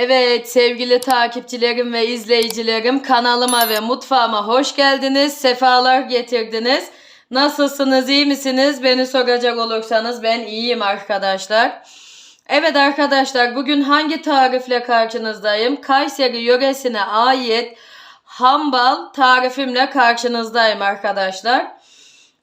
Evet sevgili takipçilerim ve izleyicilerim kanalıma ve mutfağıma hoş geldiniz. Sefalar getirdiniz. Nasılsınız iyi misiniz? Beni soracak olursanız ben iyiyim arkadaşlar. Evet arkadaşlar bugün hangi tarifle karşınızdayım? Kayseri yöresine ait hambal tarifimle karşınızdayım arkadaşlar.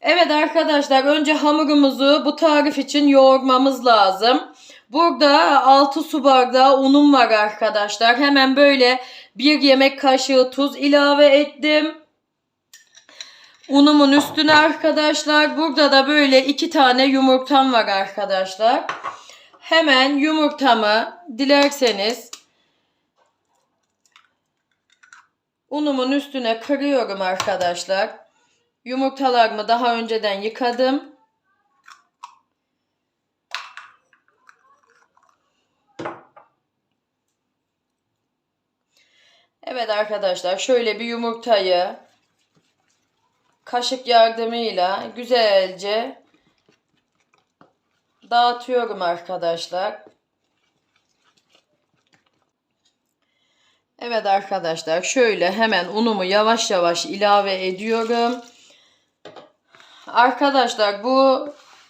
Evet arkadaşlar önce hamurumuzu bu tarif için yoğurmamız lazım. Burada 6 su bardağı unum var arkadaşlar. Hemen böyle bir yemek kaşığı tuz ilave ettim. Unumun üstüne arkadaşlar burada da böyle iki tane yumurtam var arkadaşlar. Hemen yumurtamı dilerseniz unumun üstüne kırıyorum arkadaşlar. Yumurtalarımı daha önceden yıkadım. Evet arkadaşlar şöyle bir yumurtayı kaşık yardımıyla güzelce dağıtıyorum arkadaşlar. Evet arkadaşlar şöyle hemen unumu yavaş yavaş ilave ediyorum. Arkadaşlar bu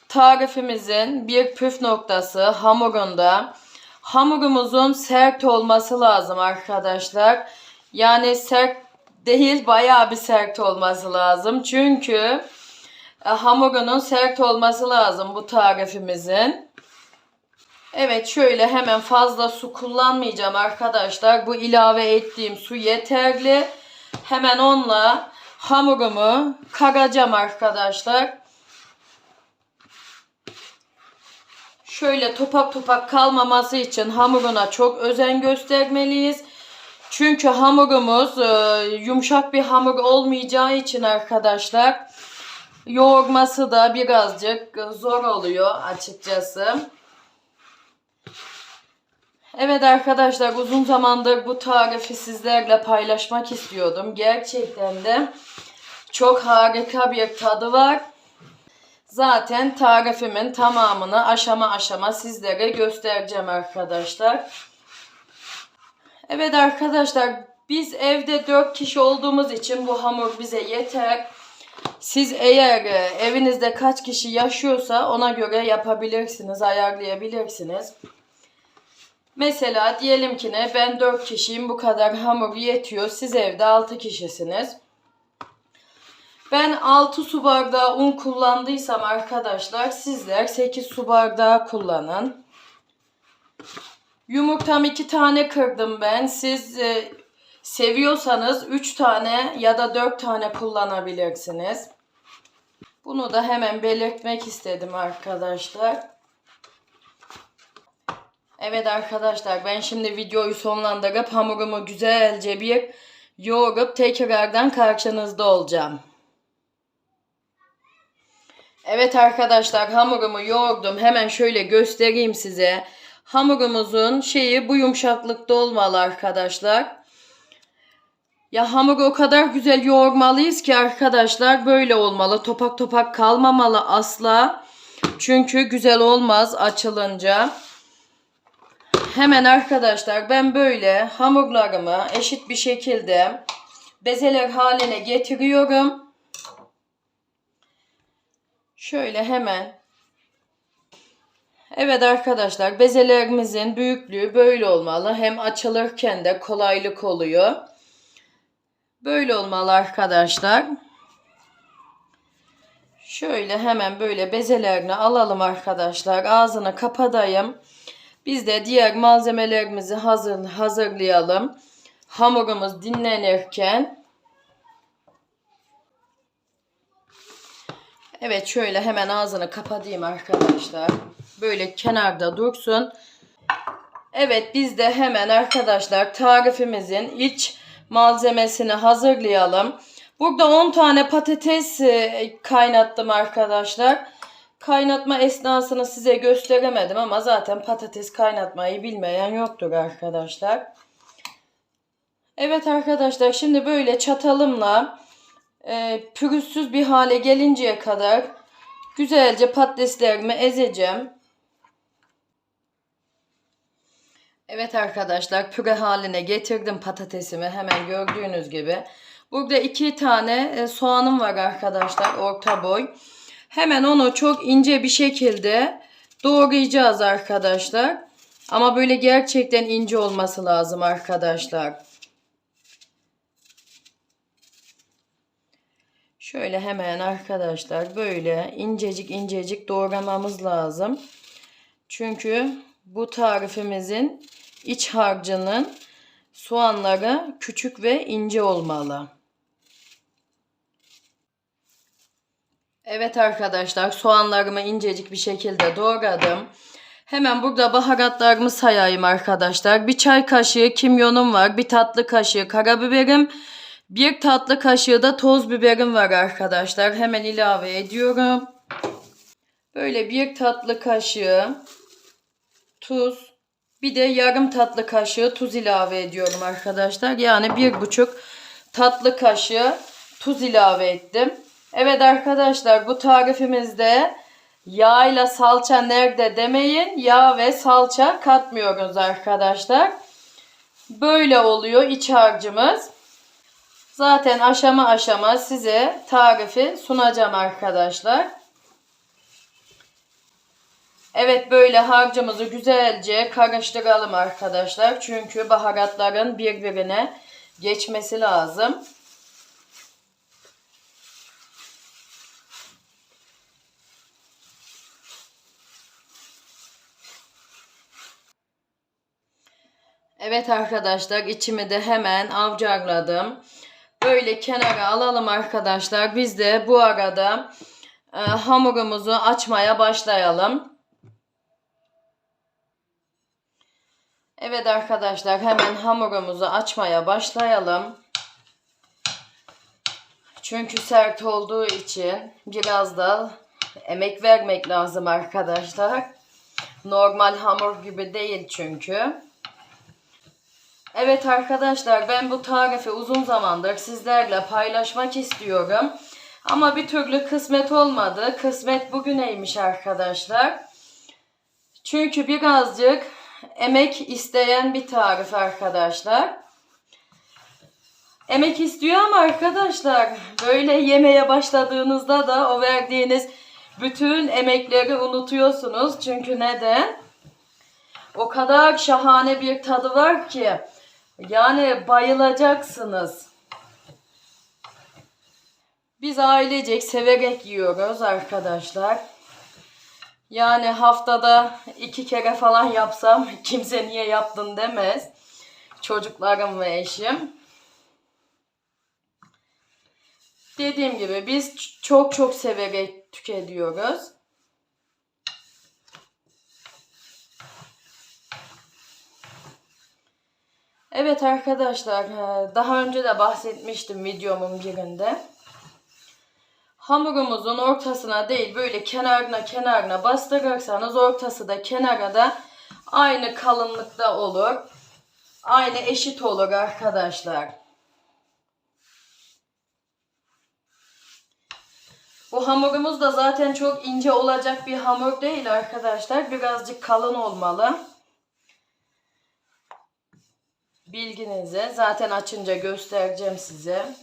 tarifimizin bir püf noktası hamurunda. Hamurumuzun sert olması lazım arkadaşlar. Yani sert değil bayağı bir sert olması lazım. Çünkü e, hamurunun sert olması lazım bu tarifimizin. Evet şöyle hemen fazla su kullanmayacağım arkadaşlar. Bu ilave ettiğim su yeterli. Hemen onunla hamurumu karacağım arkadaşlar. Şöyle topak topak kalmaması için hamuruna çok özen göstermeliyiz. Çünkü hamurumuz e, yumuşak bir hamur olmayacağı için arkadaşlar yoğurması da birazcık zor oluyor açıkçası. Evet arkadaşlar uzun zamandır bu tarifi sizlerle paylaşmak istiyordum. Gerçekten de çok harika bir tadı var. Zaten tarifimin tamamını aşama aşama sizlere göstereceğim arkadaşlar. Evet arkadaşlar biz evde 4 kişi olduğumuz için bu hamur bize yeter. Siz eğer e, evinizde kaç kişi yaşıyorsa ona göre yapabilirsiniz, ayarlayabilirsiniz. Mesela diyelim ki ne ben 4 kişiyim bu kadar hamur yetiyor. Siz evde 6 kişisiniz. Ben 6 su bardağı un kullandıysam arkadaşlar sizler 8 su bardağı kullanın. Yumurtam 2 tane kırdım ben. Siz e, seviyorsanız 3 tane ya da 4 tane kullanabilirsiniz. Bunu da hemen belirtmek istedim arkadaşlar. Evet arkadaşlar ben şimdi videoyu sonlandırıp hamurumu güzelce bir yoğurup tekrardan karşınızda olacağım. Evet arkadaşlar hamurumu yoğurdum. Hemen şöyle göstereyim size. Hamurumuzun şeyi bu yumuşaklıkta olmalı arkadaşlar. Ya hamuru o kadar güzel yoğurmalıyız ki arkadaşlar böyle olmalı. Topak topak kalmamalı asla. Çünkü güzel olmaz açılınca. Hemen arkadaşlar ben böyle hamurlarımı eşit bir şekilde bezeler haline getiriyorum. Şöyle hemen. Evet arkadaşlar bezelerimizin büyüklüğü böyle olmalı. Hem açılırken de kolaylık oluyor. Böyle olmalı arkadaşlar. Şöyle hemen böyle bezelerini alalım arkadaşlar. Ağzını kapatayım. Biz de diğer malzemelerimizi hazır, hazırlayalım. Hamurumuz dinlenirken. Evet şöyle hemen ağzını kapatayım arkadaşlar. Böyle kenarda dursun. Evet biz de hemen arkadaşlar tarifimizin iç malzemesini hazırlayalım. Burada 10 tane patates e, kaynattım arkadaşlar. Kaynatma esnasını size gösteremedim ama zaten patates kaynatmayı bilmeyen yoktur arkadaşlar. Evet arkadaşlar şimdi böyle çatalımla e, pürüzsüz bir hale gelinceye kadar güzelce patateslerimi ezeceğim. Evet arkadaşlar püre haline getirdim patatesimi hemen gördüğünüz gibi. Burada iki tane e, soğanım var arkadaşlar orta boy. Hemen onu çok ince bir şekilde doğrayacağız arkadaşlar. Ama böyle gerçekten ince olması lazım arkadaşlar. Şöyle hemen arkadaşlar böyle incecik incecik doğramamız lazım. Çünkü bu tarifimizin iç harcının soğanları küçük ve ince olmalı. Evet arkadaşlar soğanlarımı incecik bir şekilde doğradım. Hemen burada baharatlarımı sayayım arkadaşlar. Bir çay kaşığı kimyonum var. Bir tatlı kaşığı karabiberim. Bir tatlı kaşığı da toz biberim var arkadaşlar. Hemen ilave ediyorum. Böyle bir tatlı kaşığı tuz. Bir de yarım tatlı kaşığı tuz ilave ediyorum arkadaşlar. Yani bir buçuk tatlı kaşığı tuz ilave ettim. Evet arkadaşlar bu tarifimizde yağ ile salça nerede demeyin. Yağ ve salça katmıyoruz arkadaşlar. Böyle oluyor iç harcımız. Zaten aşama aşama size tarifi sunacağım arkadaşlar. Evet böyle harcımızı güzelce karıştıralım arkadaşlar. Çünkü baharatların birbirine geçmesi lazım. Evet arkadaşlar içimi de hemen avcarladım. Böyle kenara alalım arkadaşlar. Biz de bu arada e, hamurumuzu açmaya başlayalım. Evet arkadaşlar hemen hamurumuzu açmaya başlayalım. Çünkü sert olduğu için biraz da emek vermek lazım arkadaşlar. Normal hamur gibi değil çünkü. Evet arkadaşlar ben bu tarifi uzun zamandır sizlerle paylaşmak istiyorum. Ama bir türlü kısmet olmadı. Kısmet bugüneymiş arkadaşlar. Çünkü birazcık emek isteyen bir tarif arkadaşlar. Emek istiyor ama arkadaşlar böyle yemeye başladığınızda da o verdiğiniz bütün emekleri unutuyorsunuz. Çünkü neden? O kadar şahane bir tadı var ki yani bayılacaksınız. Biz ailecek severek yiyoruz arkadaşlar. Yani haftada iki kere falan yapsam kimse niye yaptın demez. Çocuklarım ve eşim. Dediğim gibi biz çok çok severek tüketiyoruz. Evet arkadaşlar e, daha önce de bahsetmiştim videomun birinde. Hamurumuzun ortasına değil böyle kenarına kenarına bastırırsanız ortası da kenara da aynı kalınlıkta olur. Aynı eşit olur arkadaşlar. Bu hamurumuz da zaten çok ince olacak bir hamur değil arkadaşlar. Birazcık kalın olmalı. Bilginize. Zaten açınca göstereceğim size.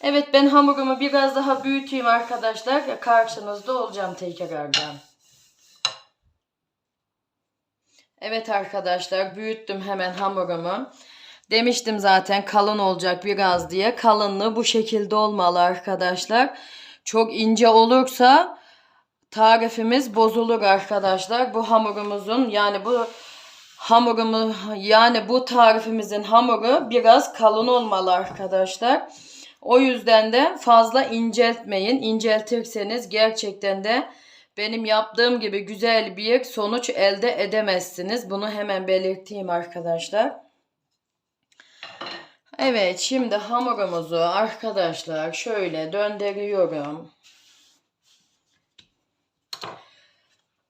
Evet ben hamurumu biraz daha büyüteyim arkadaşlar. Karşınızda olacağım tekrardan. Evet arkadaşlar büyüttüm hemen hamurumu. Demiştim zaten kalın olacak biraz diye. Kalınlığı bu şekilde olmalı arkadaşlar. Çok ince olursa tarifimiz bozulur arkadaşlar. Bu hamurumuzun yani bu hamurumu yani bu tarifimizin hamuru biraz kalın olmalı arkadaşlar. O yüzden de fazla inceltmeyin. İnceltirseniz gerçekten de benim yaptığım gibi güzel bir sonuç elde edemezsiniz. Bunu hemen belirteyim arkadaşlar. Evet şimdi hamurumuzu arkadaşlar şöyle döndürüyorum.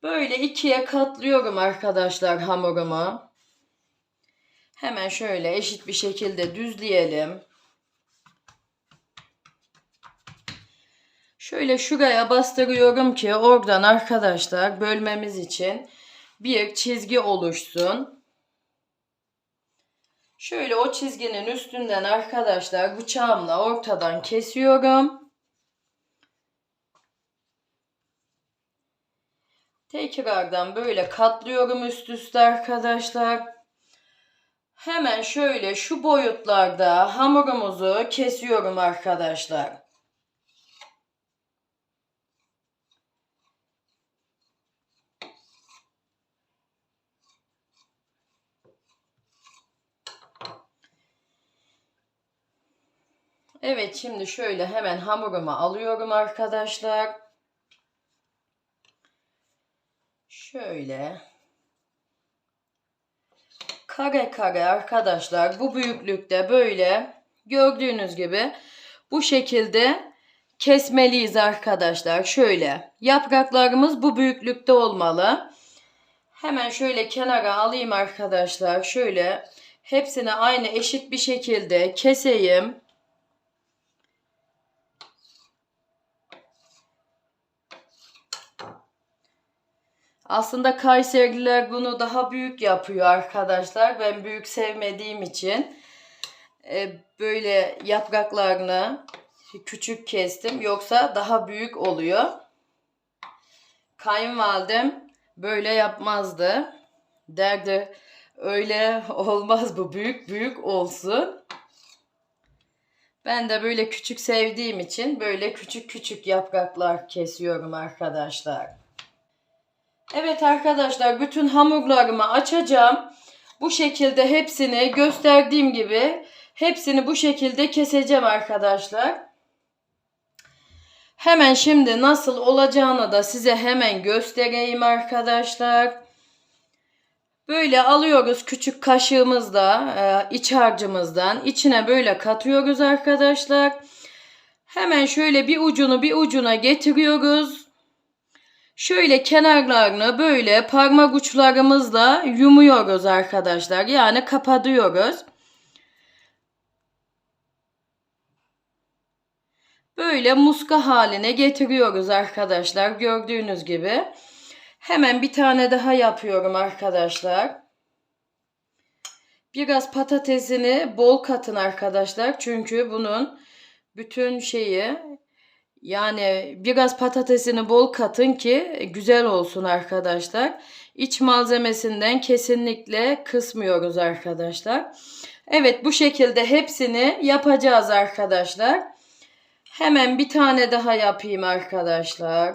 Böyle ikiye katlıyorum arkadaşlar hamurumu. Hemen şöyle eşit bir şekilde düzleyelim. Şöyle şuraya bastırıyorum ki oradan arkadaşlar bölmemiz için bir çizgi oluşsun. Şöyle o çizginin üstünden arkadaşlar bıçağımla ortadan kesiyorum. Tekrardan böyle katlıyorum üst üste arkadaşlar. Hemen şöyle şu boyutlarda hamurumuzu kesiyorum arkadaşlar. Evet şimdi şöyle hemen hamurumu alıyorum arkadaşlar. Şöyle kare kare arkadaşlar bu büyüklükte böyle gördüğünüz gibi bu şekilde kesmeliyiz arkadaşlar. Şöyle yapraklarımız bu büyüklükte olmalı. Hemen şöyle kenara alayım arkadaşlar. Şöyle hepsini aynı eşit bir şekilde keseyim. Aslında Kayserililer bunu daha büyük yapıyor arkadaşlar. Ben büyük sevmediğim için e, böyle yapraklarını küçük kestim. Yoksa daha büyük oluyor. Kayınvalidem böyle yapmazdı. Derdi öyle olmaz bu büyük büyük olsun. Ben de böyle küçük sevdiğim için böyle küçük küçük yapraklar kesiyorum arkadaşlar. Evet arkadaşlar bütün hamurlarımı açacağım. Bu şekilde hepsini gösterdiğim gibi hepsini bu şekilde keseceğim arkadaşlar. Hemen şimdi nasıl olacağını da size hemen göstereyim arkadaşlar. Böyle alıyoruz küçük kaşığımızla e, iç harcımızdan içine böyle katıyoruz arkadaşlar. Hemen şöyle bir ucunu bir ucuna getiriyoruz. Şöyle kenarlarını böyle parmak uçlarımızla yumuyoruz arkadaşlar. Yani kapatıyoruz. Böyle muska haline getiriyoruz arkadaşlar. Gördüğünüz gibi. Hemen bir tane daha yapıyorum arkadaşlar. Biraz patatesini bol katın arkadaşlar. Çünkü bunun bütün şeyi yani biraz patatesini bol katın ki güzel olsun arkadaşlar. İç malzemesinden kesinlikle kısmıyoruz arkadaşlar. Evet bu şekilde hepsini yapacağız arkadaşlar. Hemen bir tane daha yapayım arkadaşlar.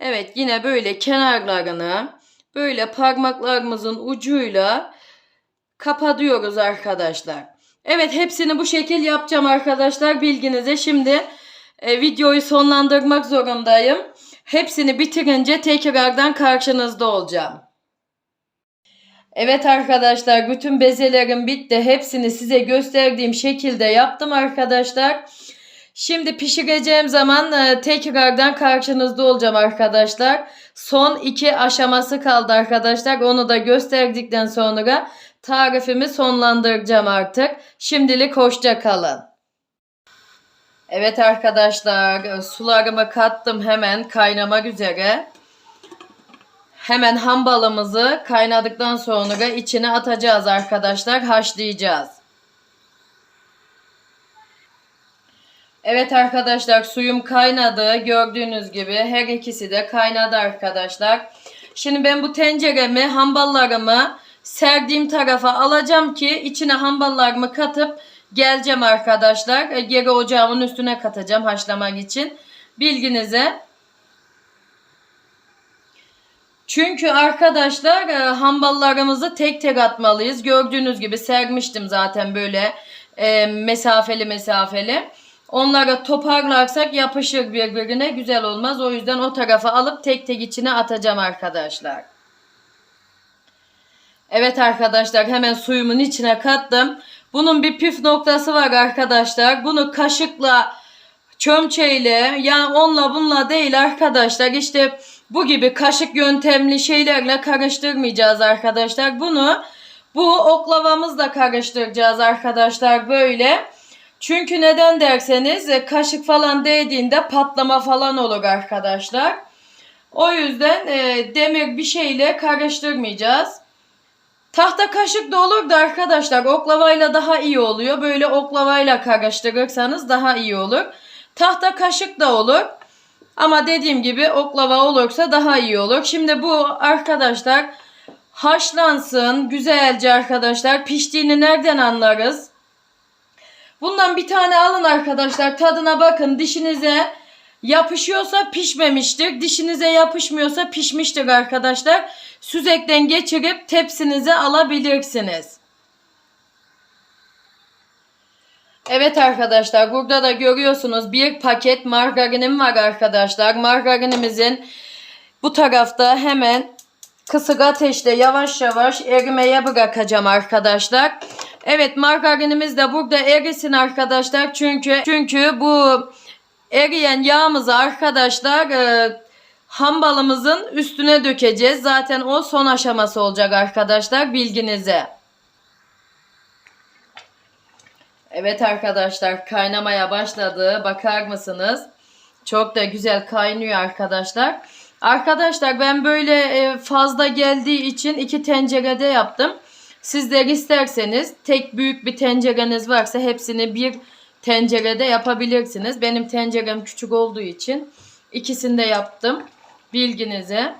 Evet yine böyle kenarlarını böyle parmaklarımızın ucuyla kapatıyoruz arkadaşlar. Evet hepsini bu şekil yapacağım arkadaşlar bilginize. Şimdi e, videoyu sonlandırmak zorundayım. Hepsini bitirince tekrardan karşınızda olacağım. Evet arkadaşlar bütün bezelerim bitti. Hepsini size gösterdiğim şekilde yaptım arkadaşlar. Şimdi pişireceğim zaman e, tekrardan karşınızda olacağım arkadaşlar. Son iki aşaması kaldı arkadaşlar. Onu da gösterdikten sonra tarifimi sonlandıracağım artık. Şimdilik hoşça kalın. Evet arkadaşlar sularımı kattım hemen kaynamak üzere. Hemen ham balımızı kaynadıktan sonra içine atacağız arkadaşlar. Haşlayacağız. Evet arkadaşlar suyum kaynadı. Gördüğünüz gibi her ikisi de kaynadı arkadaşlar. Şimdi ben bu tenceremi hamballarımı serdiğim tarafa alacağım ki içine hamballarımı katıp geleceğim arkadaşlar. Geri ocağımın üstüne katacağım haşlamak için. Bilginize. Çünkü arkadaşlar e, hamballarımızı tek tek atmalıyız. Gördüğünüz gibi sermiştim zaten böyle e, mesafeli mesafeli. Onları toparlarsak yapışır birbirine güzel olmaz. O yüzden o tarafa alıp tek tek içine atacağım arkadaşlar. Evet arkadaşlar hemen suyumun içine kattım. Bunun bir püf noktası var arkadaşlar. Bunu kaşıkla çömçeyle yani onunla bununla değil arkadaşlar. İşte bu gibi kaşık yöntemli şeylerle karıştırmayacağız arkadaşlar. Bunu bu oklavamızla karıştıracağız arkadaşlar böyle. Çünkü neden derseniz e, kaşık falan değdiğinde patlama falan olur arkadaşlar. O yüzden e, demir bir şeyle karıştırmayacağız. Tahta kaşık da olur da arkadaşlar oklavayla daha iyi oluyor. Böyle oklavayla karıştırırsanız daha iyi olur. Tahta kaşık da olur. Ama dediğim gibi oklava olursa daha iyi olur. Şimdi bu arkadaşlar haşlansın güzelce arkadaşlar. Piştiğini nereden anlarız? Bundan bir tane alın arkadaşlar. Tadına bakın. Dişinize yapışıyorsa pişmemiştir. Dişinize yapışmıyorsa pişmiştir arkadaşlar. Süzekten geçirip tepsinize alabilirsiniz. Evet arkadaşlar burada da görüyorsunuz bir paket margarinim var arkadaşlar. Margarinimizin bu tarafta hemen kısık ateşte yavaş yavaş erimeye bırakacağım arkadaşlar. Evet margarinimiz de burada erisin arkadaşlar. Çünkü çünkü bu eriyen yağımızı arkadaşlar e, hambalımızın üstüne dökeceğiz. Zaten o son aşaması olacak arkadaşlar bilginize. Evet arkadaşlar kaynamaya başladı. Bakar mısınız? Çok da güzel kaynıyor arkadaşlar. Arkadaşlar ben böyle e, fazla geldiği için iki tencerede yaptım. Sizler isterseniz tek büyük bir tencereniz varsa hepsini bir tencerede yapabilirsiniz. Benim tencerem küçük olduğu için ikisini de yaptım. Bilginize.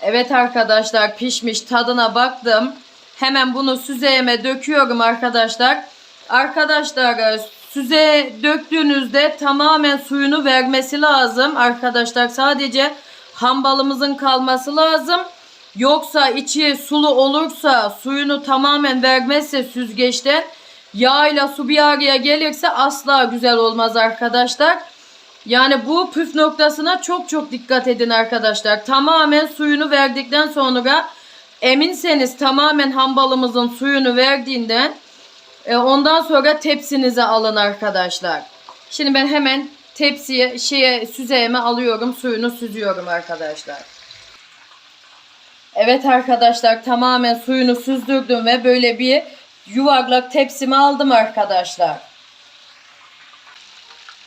Evet arkadaşlar pişmiş tadına baktım. Hemen bunu süzeyeme döküyorum arkadaşlar. Arkadaşlar e, süze döktüğünüzde tamamen suyunu vermesi lazım. Arkadaşlar sadece hambalımızın kalması lazım. Yoksa içi sulu olursa suyunu tamamen vermezse süzgeçten yağ su bir araya gelirse asla güzel olmaz arkadaşlar. Yani bu püf noktasına çok çok dikkat edin arkadaşlar. Tamamen suyunu verdikten sonra eminseniz tamamen hambalımızın suyunu verdiğinden e, ondan sonra tepsinize alın arkadaşlar. Şimdi ben hemen tepsiye şeye süzeyeme alıyorum. Suyunu süzüyorum arkadaşlar. Evet arkadaşlar tamamen suyunu süzdürdüm ve böyle bir yuvarlak tepsimi aldım arkadaşlar.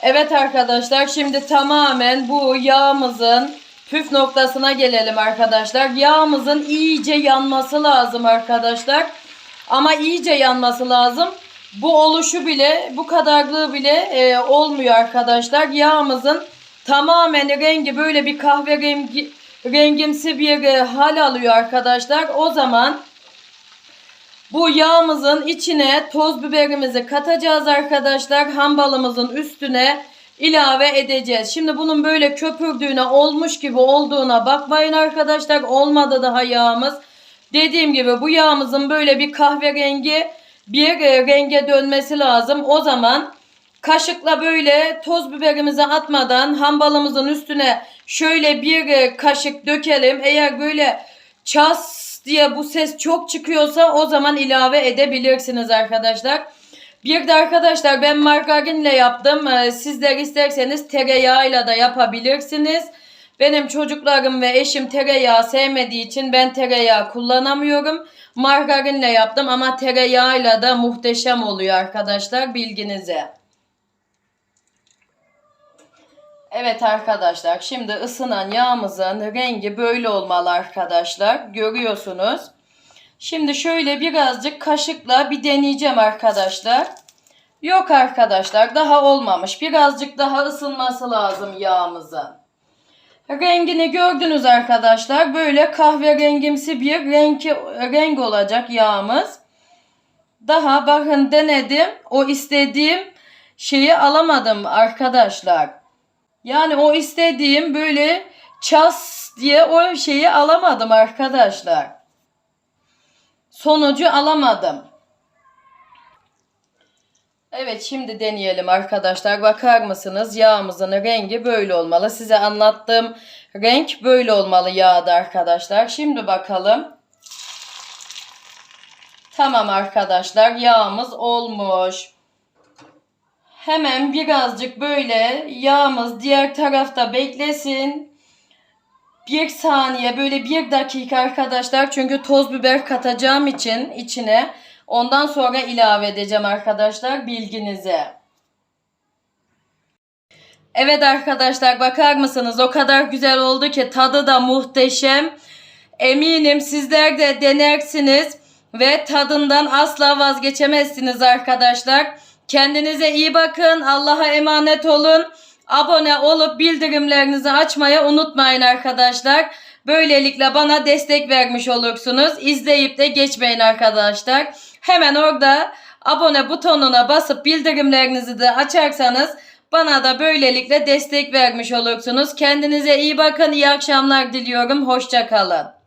Evet arkadaşlar şimdi tamamen bu yağımızın püf noktasına gelelim arkadaşlar. Yağımızın iyice yanması lazım arkadaşlar. Ama iyice yanması lazım. Bu oluşu bile bu kadarlığı bile e, olmuyor arkadaşlar. Yağımızın tamamen rengi böyle bir kahverengi rengimsi bir hal alıyor arkadaşlar. O zaman bu yağımızın içine toz biberimizi katacağız arkadaşlar. Hambalımızın üstüne ilave edeceğiz. Şimdi bunun böyle köpürdüğüne olmuş gibi olduğuna bakmayın arkadaşlar. Olmadı daha yağımız. Dediğim gibi bu yağımızın böyle bir kahverengi bir e, renge dönmesi lazım. O zaman kaşıkla böyle toz biberimizi atmadan hambalımızın üstüne şöyle bir e, kaşık dökelim. Eğer böyle ças diye bu ses çok çıkıyorsa o zaman ilave edebilirsiniz arkadaşlar. Bir de arkadaşlar ben margarinle yaptım. E, sizler isterseniz tereyağıyla da yapabilirsiniz. Benim çocuklarım ve eşim tereyağı sevmediği için ben tereyağı kullanamıyorum. Margarinle yaptım ama tereyağıyla da muhteşem oluyor arkadaşlar bilginize. Evet arkadaşlar şimdi ısınan yağımızın rengi böyle olmalı arkadaşlar. Görüyorsunuz. Şimdi şöyle birazcık kaşıkla bir deneyeceğim arkadaşlar. Yok arkadaşlar daha olmamış. Birazcık daha ısınması lazım yağımızın. Rengini gördünüz arkadaşlar. Böyle kahverengimsi bir renk, renk olacak yağımız. Daha bakın denedim. O istediğim şeyi alamadım arkadaşlar. Yani o istediğim böyle ças diye o şeyi alamadım arkadaşlar. Sonucu alamadım. Evet şimdi deneyelim arkadaşlar. Bakar mısınız? Yağımızın rengi böyle olmalı. Size anlattığım renk böyle olmalı yağda arkadaşlar. Şimdi bakalım. Tamam arkadaşlar yağımız olmuş. Hemen birazcık böyle yağımız diğer tarafta beklesin. bir saniye böyle bir dakika arkadaşlar çünkü toz biber katacağım için içine ondan sonra ilave edeceğim arkadaşlar bilginize. Evet arkadaşlar bakar mısınız o kadar güzel oldu ki tadı da muhteşem. Eminim sizler de denersiniz ve tadından asla vazgeçemezsiniz arkadaşlar. Kendinize iyi bakın. Allah'a emanet olun. Abone olup bildirimlerinizi açmayı unutmayın arkadaşlar. Böylelikle bana destek vermiş olursunuz. İzleyip de geçmeyin arkadaşlar. Hemen orada abone butonuna basıp bildirimlerinizi de açarsanız bana da böylelikle destek vermiş olursunuz. Kendinize iyi bakın. İyi akşamlar diliyorum. Hoşça kalın.